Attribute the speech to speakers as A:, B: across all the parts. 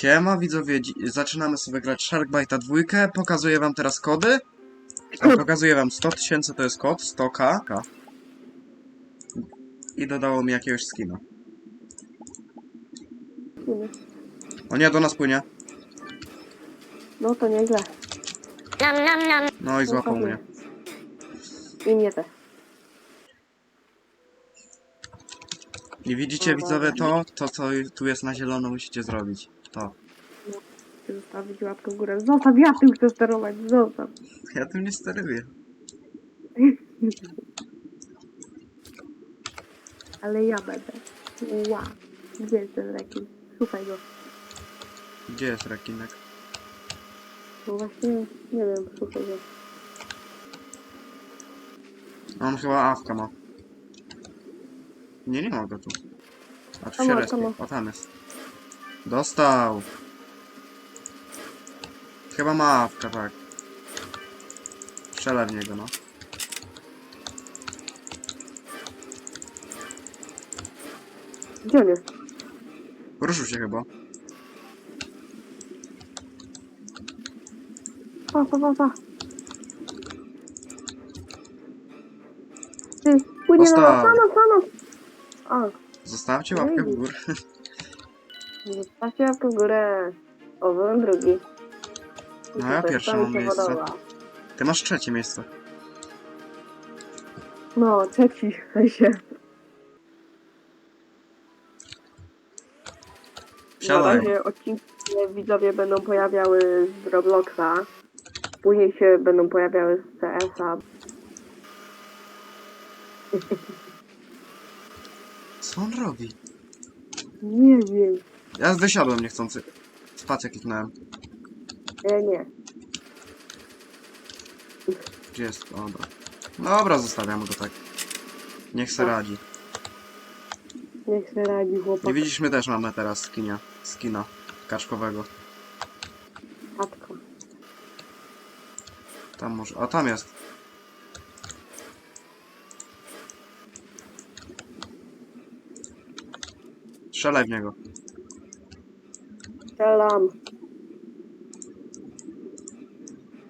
A: Siema widzowie, dzi- zaczynamy sobie grać Sharkbite'a dwójkę. Pokazuję wam teraz kody. A, Pokazuję wam 100 tysięcy to jest kod, 100k. K. I dodało mi jakiegoś skina.
B: Nie.
A: O nie, do nas płynie.
B: No to nieźle.
A: No i złapał mnie.
B: I mnie też.
A: Nie widzicie widzowie to? To co tu jest na zielono musicie zrobić. To.
B: Zostawić łapkę w górę. Zostaw, ja tym chcę sterować. Zostaw.
A: Ja tym nie steruję.
B: Ale ja będę. Ła. Gdzie jest ten rekin? Szukaj go.
A: Gdzie jest rekinek?
B: Bo właśnie, nie wiem, szukaj go.
A: On chyba awka ma. Nie, nie ma go tu. A tu się
B: ma.
A: O, tam jest. Dostał. Chyba ma awka, tak. Strzelę w niego, no.
B: Gdzie on jest?
A: Ruszył się chyba.
B: Pa, pa, pa, pa. Ty, płynie na
A: Dostał.
B: nas, na nas, na nas. A,
A: Zostawcie łapkę w górę.
B: zostawcie łapkę w górę. O, byłem drugi.
A: No, ja
B: Super,
A: pierwsze
B: to mi
A: mam
B: się
A: miejsce.
B: podoba.
A: Ty masz trzecie miejsce.
B: No, trzeci w sensie. Na
A: Siadaj.
B: razie odcinki się widzowie będą pojawiały z Robloxa. Później się będą pojawiały z CS-a.
A: Co on robi?
B: Nie wiem.
A: Ja wysiadłem niechcący. Spację kliknąłem.
B: Nie, nie.
A: Gdzie jest? Dobra. Dobra, zostawiamy go tak. Niech se radzi.
B: Niech się radzi chłopak.
A: Nie widzisz, my też mamy teraz skinia. Skina kaczkowego.
B: Matko.
A: Tam może. A tam jest. Strzelaj w niego.
B: Strzelam.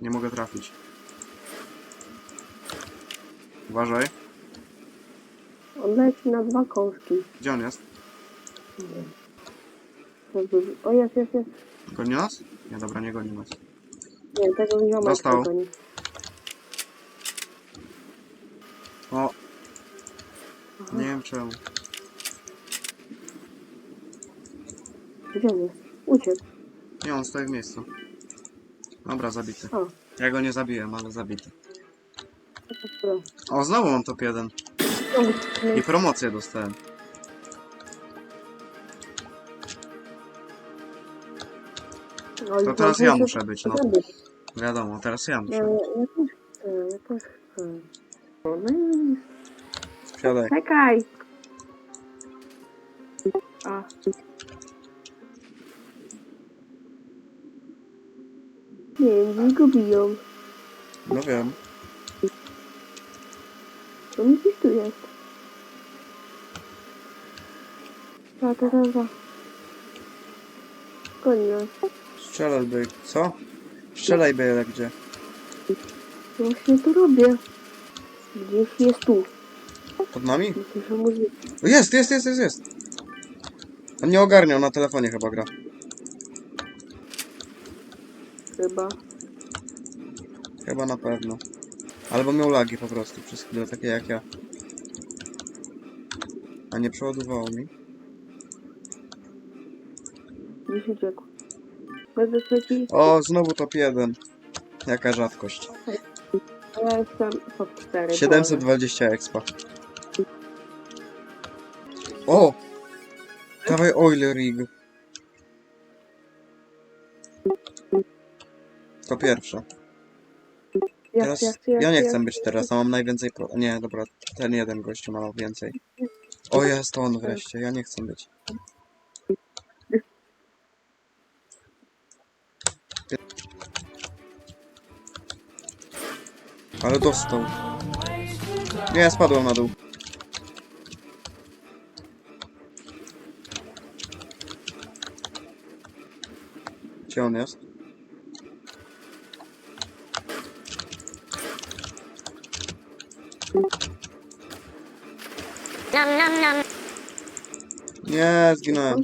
A: Nie mogę trafić. Uważaj.
B: On leci na dwa kąski.
A: Gdzie on jest?
B: O, jest, jest, jest.
A: Goni nas? Nie, dobra, nie goni nas.
B: Nie, tego ziomek
A: Dostał.
B: nie.
A: O, nie wiem czemu.
B: Gdzie on jest? Uciekł.
A: Nie, on stoi w miejscu. Dobra, zabity.
B: O,
A: Ja go nie zabiłem, ale zabity. O, znowu mam top 1. I promocję dostałem.
B: No,
A: To teraz ja muszę być, no. Wiadomo, teraz ja muszę
B: też chcę. O, no
A: Siadaj.
B: czekaj. A. go biją.
A: No wiem.
B: To mi gdzieś tu jest. Ta, ta, ta. Koniec.
A: Strzelaj by. Co? Strzelaj by gdzie.
B: Właśnie to robię. Gdzieś jest tu.
A: Pod nami?
B: Słyszę.
A: O, Jest, jest, jest, jest, jest. On nie ogarniał, na telefonie chyba gra.
B: Chyba.
A: Chyba na pewno. Albo miał lagi po prostu przez chwilę, takie jak ja. A nie przeładowało mi.
B: Gdzieś uciekł. Będę trzeci.
A: O, znowu top 1. Jaka rzadkość.
B: Ja jestem top 4.
A: 720 expa. O! Dawaj oil rig. To pierwsze. Teraz ja nie chcę być teraz, a mam najwięcej pro... Nie, dobra, ten jeden gościu ma więcej. O, jest on wreszcie, ja nie chcę być. Ale dostał. Nie, spadłem na dół. Gdzie on jest?
C: Nom nom nom.
A: Nie, zginąłem.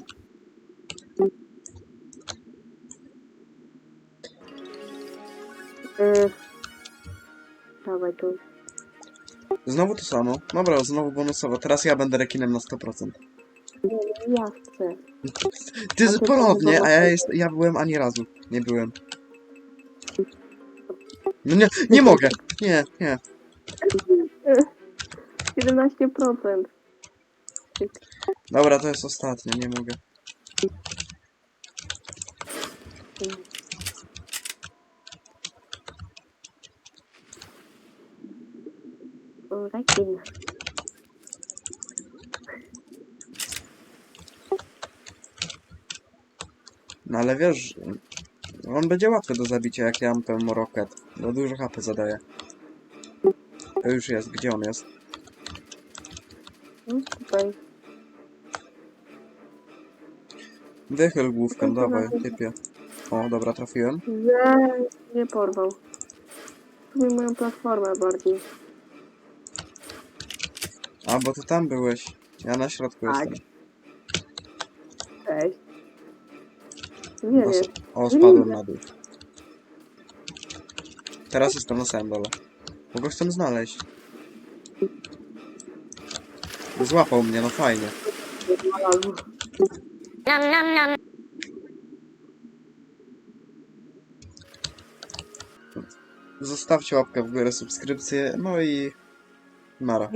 B: Yy, dawaj tu.
A: Znowu to samo. Dobra, znowu bonusowo. Teraz ja będę rekinem na 100%.
B: Nie, nie, ja chcę.
A: Ty
B: ty
A: ponownie, a ja, jest, ja byłem ani razu. Nie byłem. No nie, nie mogę. Nie, nie.
B: 17%.
A: Dobra, to jest ostatnie, nie mogę.
B: Rekin.
A: No ale wiesz, on będzie łatwy do zabicia, jak ja mam ten rocket. Bo dużo HP zadaje. To już jest, gdzie on jest?
B: No, tutaj.
A: Wychyl główkę, dawaj, typie. O, dobra, trafiłem.
B: Że nie porwał. Zrób moją platformę bardziej.
A: A, bo ty tam byłeś. Ja na środku
B: Tak.
A: jestem.
B: Cześć. Nie wiem.
A: s- o, spadłem na dół. Teraz jestem na samym dole. Bo go chcę znaleźć. Złapał mnie, no fajnie.
C: Nom nom nom.
A: Zostawcie łapkę w górę, subskrypcję, no i... Nara.